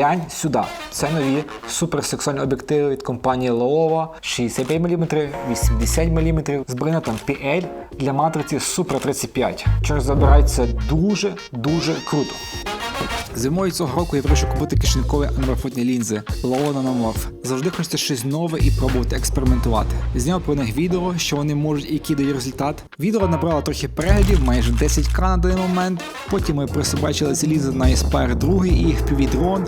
Глянь сюди. Це нові суперсексуальні об'єктиви від компанії Laowa 65 мм, 80 мм з бринетом PL для матриці Super 35. Що забирається дуже дуже круто. Зимою цього року я вирішив купити кишенькові аноморфотні лінзи Laowa Nanomorph. Завжди хочеться щось нове і пробувати експериментувати. Зняв про них відео, що вони можуть і який дають результат. Відео набрало трохи переглядів, майже 10к на даний момент. Потім ми присобачили ці лінзи на Aspire 2 і їх дрон.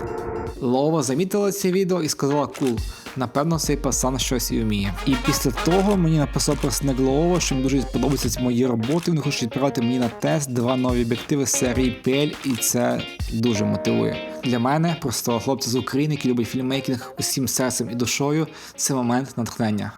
Лова замітила це відео і сказала кул. Напевно, цей пасан щось і вміє. І після того мені написав представник Лова, що мені дуже подобаються мої роботи. Вони хочуть відправити мені на тест два нові об'єктиви серії PL, і це дуже мотивує. Для мене, простого хлопця з України, який любить фільммейкінг усім серцем і душою, це момент натхнення.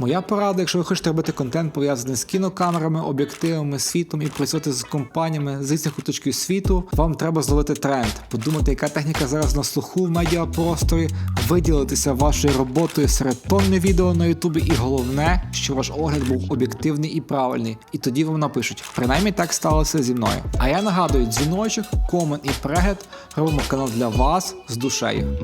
Моя порада, якщо ви хочете робити контент пов'язаний з кінокамерами, об'єктивами, світом і працювати з компаніями з різних куточків світу, вам треба зловити тренд, подумати, яка техніка зараз на слуху в медіапросторі, виділитися вашою роботою серед тонни відео на Ютубі, і головне, що ваш огляд був об'єктивний і правильний. І тоді вам напишуть. Принаймні так сталося зі мною. А я нагадую, дзвіночок, комент і перегляд робимо канал для вас з душею.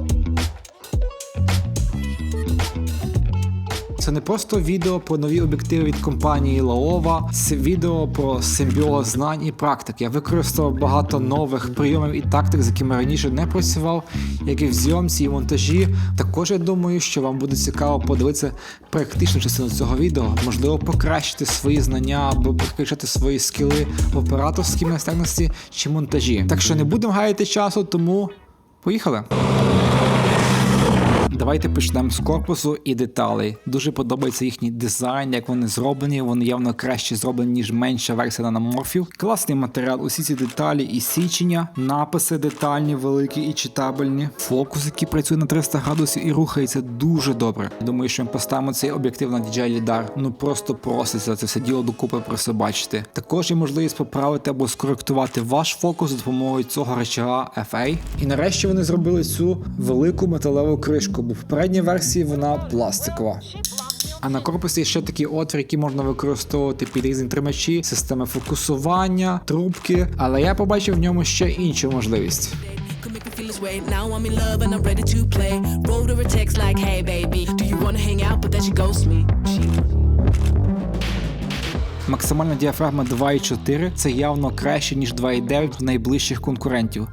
Це не просто відео про нові об'єктиви від компанії Laowa, це відео про симбіоз знань і практик. Я використав багато нових прийомів і тактик, з якими раніше не працював, як і в зйомці і монтажі. Також я думаю, що вам буде цікаво подивитися практичну частину цього відео, можливо, покращити свої знання або прокачати свої скіли в операторській майстерності чи монтажі. Так що не будемо гаяти часу, тому поїхали. Давайте почнемо з корпусу і деталей. Дуже подобається їхній дизайн, як вони зроблені. Вони явно краще зроблені, ніж менша версія наноморфів. Класний матеріал, усі ці деталі і січення, написи детальні, великі і читабельні. Фокус, який працює на 300 градусів і рухається дуже добре. Думаю, що ми поставимо цей об'єктив на DJI LiDAR. Ну просто проситься це все діло докупи присобачити. Також є можливість поправити або скоректувати ваш фокус за допомогою цього речага FA. І нарешті вони зробили цю велику металеву кришку, бо в попередній версії вона пластикова. А на корпусі ще такі отвір, які можна використовувати під різні тримачі, системи фокусування, трубки. Але я побачив в ньому ще іншу можливість. Максимальна діафрагма 2,4 це явно краще, ніж 2,9 в найближчих конкурентів.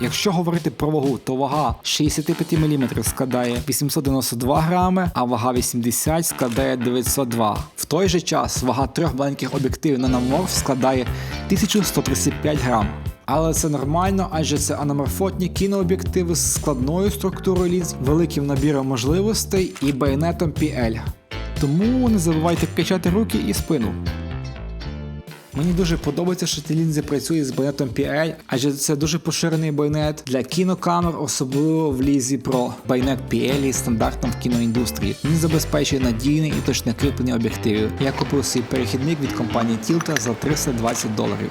Якщо говорити про вагу, то вага 65 мм складає 892 грами, а вага 80 складає 902. В той же час вага трьох маленьких об'єктивів на наморф складає 1135 грам. Але це нормально, адже це аноморфотні кінооб'єктиви з складною структурою лінз, великим набіром можливостей і байонетом PL. Тому не забувайте качати руки і спину. Мені дуже подобається, що ці лінзи працює з байонетом PRL, адже це дуже поширений байонет для кінокамер, особливо в лізі Pro. Байонет PL є стандартом в кіноіндустрії. Він забезпечує надійне і точне кріплення об'єктивів. Я купив свій перехідник від компанії Tilta за 320 доларів.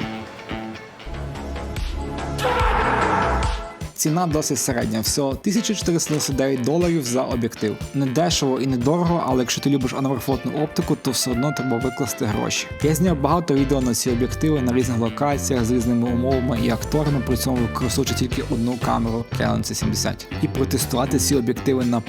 Ціна досить середня, всього 1499 доларів за об'єктив. Не дешево і не дорого, але якщо ти любиш аноморфотну оптику, то все одно треба викласти гроші. Я зняв багато відео на ці об'єктиви на різних локаціях з різними умовами і акторами, при цьому використовуючи тільки одну камеру Canon C70. І протестувати ці об'єктиви на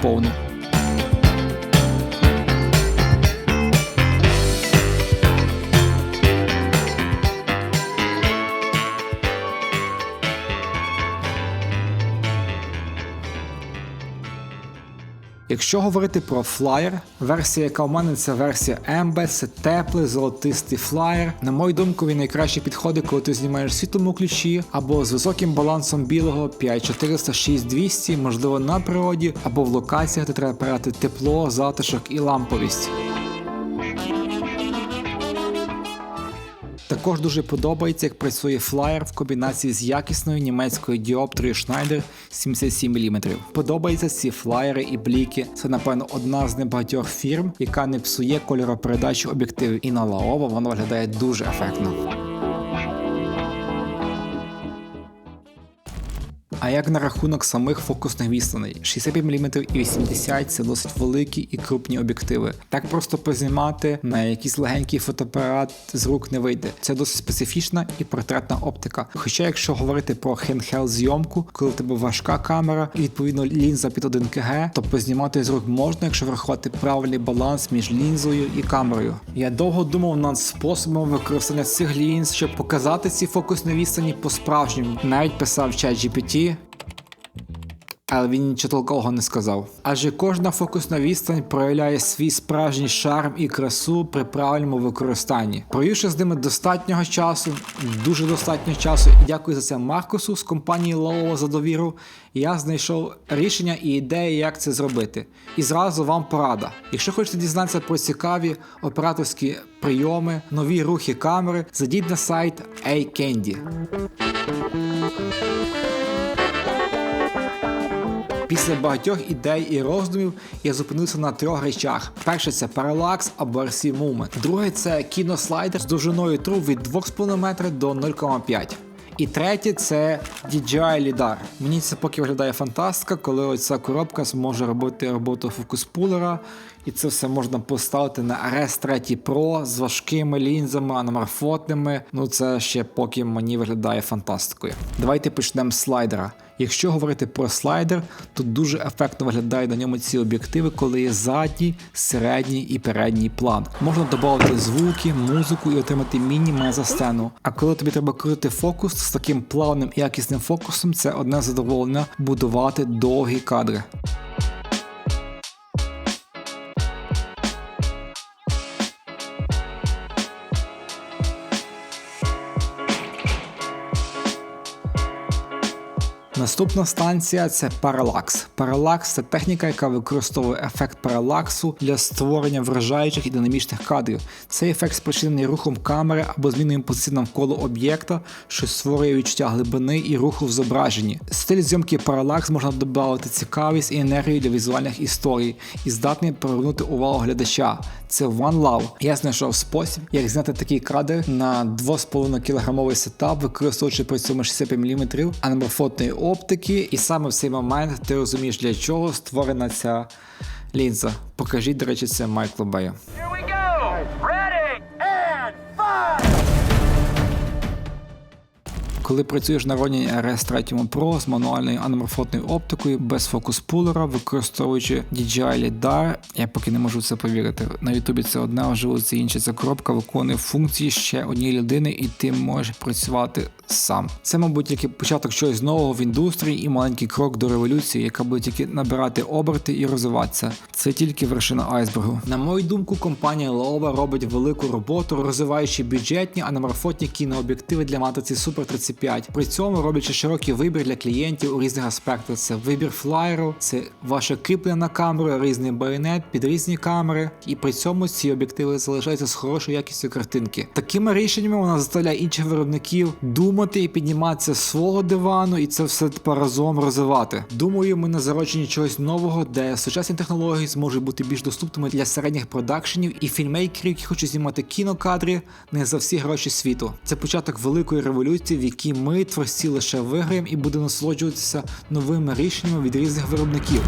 Якщо говорити про флаєр, версія, яка в мене це версія MB, це теплий золотистий флаєр. На мою думку, він найкраще підходить, коли ти знімаєш світлому ключі або з високим балансом білого 5400 6200, можливо на природі, або в локаціях, де треба передати тепло, затишок і ламповість. Також дуже подобається, як працює флаєр в комбінації з якісною німецькою діоптрою Schneider 77 мм. Подобаються ці флаєри і бліки. Це, напевно, одна з небагатьох фірм, яка не псує кольоропередачу об'єктивів. І на лаово воно виглядає дуже ефектно. А як на рахунок самих фокусних відстаней? 65 мм і 80 це досить великі і крупні об'єктиви. Так просто познімати на якийсь легенький фотоапарат з рук не вийде. Це досить специфічна і портретна оптика. Хоча, якщо говорити про handheld зйомку, коли в тебе важка камера і відповідно лінза під 1 кг, то познімати з рук можна, якщо врахувати правильний баланс між лінзою і камерою. Я довго думав над способом використання цих лінз, щоб показати ці фокусні відстані по-справжньому. Навіть писав чат GPT, але він нічого толкового не сказав. Адже кожна фокусна відстань проявляє свій справжній шарм і красу при правильному використанні. Провівши з ними достатнього часу, дуже достатньо часу, і дякую за це Маркусу з компанії Laowa за довіру. Я знайшов рішення і ідеї, як це зробити. І зразу вам порада. Якщо хочете дізнатися про цікаві операторські прийоми, нові рухи камери, зайдіть на сайт iCandy. Після багатьох ідей і роздумів я зупинився на трьох речах. Перше це Parallax або RC Movement. Друге це кінослайдер з довжиною труб від 2,5 метра до 0,5. І третє це DJI LiDAR. Мені це поки виглядає фантастика, коли оця коробка зможе робити роботу фокус-пулера, і це все можна поставити на RS 3 Pro з важкими лінзами, аноморфотними. Ну це ще поки мені виглядає фантастикою. Давайте почнемо з слайдера. Якщо говорити про слайдер, то дуже ефектно виглядають на ньому ці об'єктиви, коли є задній, середній і передній план. Можна додати звуки, музику і отримати міні-меза-сцену. А коли тобі треба крутити фокус з таким плавним і якісним фокусом, це одне задоволення будувати довгі кадри. Наступна станція це паралакс. Паралакс це техніка, яка використовує ефект паралаксу для створення вражаючих і динамічних кадрів. Цей ефект спричинений рухом камери або зміною позиції навколо об'єкта, що створює відчуття глибини і руху в зображенні. Стиль зйомки паралакс можна додати цікавість і енергію для візуальних історій і здатний привернути увагу глядача. Це One Love. Я знайшов спосіб, як зняти такий кадр на 2,5 кг сетап, використовуючи при цьому 65 мм аноморфотної оптики, і саме в цей момент ти розумієш, для чого створена ця лінза. Покажіть, до речі, це Майклу Бею. Коли працюєш на Ronin RS 3 Pro з мануальною аноморфотною оптикою без фокус-пулера, використовуючи DJI LiDAR, я поки не можу це повірити. На Ютубі це одне, а вживу це інше. Ця коробка виконує функції ще однієї людини, і ти можеш працювати сам. Це, мабуть, тільки початок чогось нового в індустрії і маленький крок до революції, яка буде тільки набирати оберти і розвиватися. Це тільки вершина айсбергу. На мою думку, компанія Laowa робить велику роботу, розвиваючи бюджетні аноморфотні кінооб'єктиви для матриці Super 35. При цьому роблячи широкий вибір для клієнтів у різних аспектах. Це вибір флаєру, це ваше кріплення на камеру, різний байонет під різні камери. І при цьому ці об'єктиви залишаються з хорошою якістю картинки. Такими рішеннями вона заставляє інших виробників думати і підніматися з свого дивану, і це все тепер разом розвивати. Думаю, ми на зародженні чогось нового, де сучасні технології зможуть бути більш доступними для середніх продакшенів і фільмейкерів, які хочуть знімати кінокадри не за всі гроші світу. Це початок великої революції, в якій ми, творці, лише виграємо і будемо насолоджуватися новими рішеннями від різних виробників.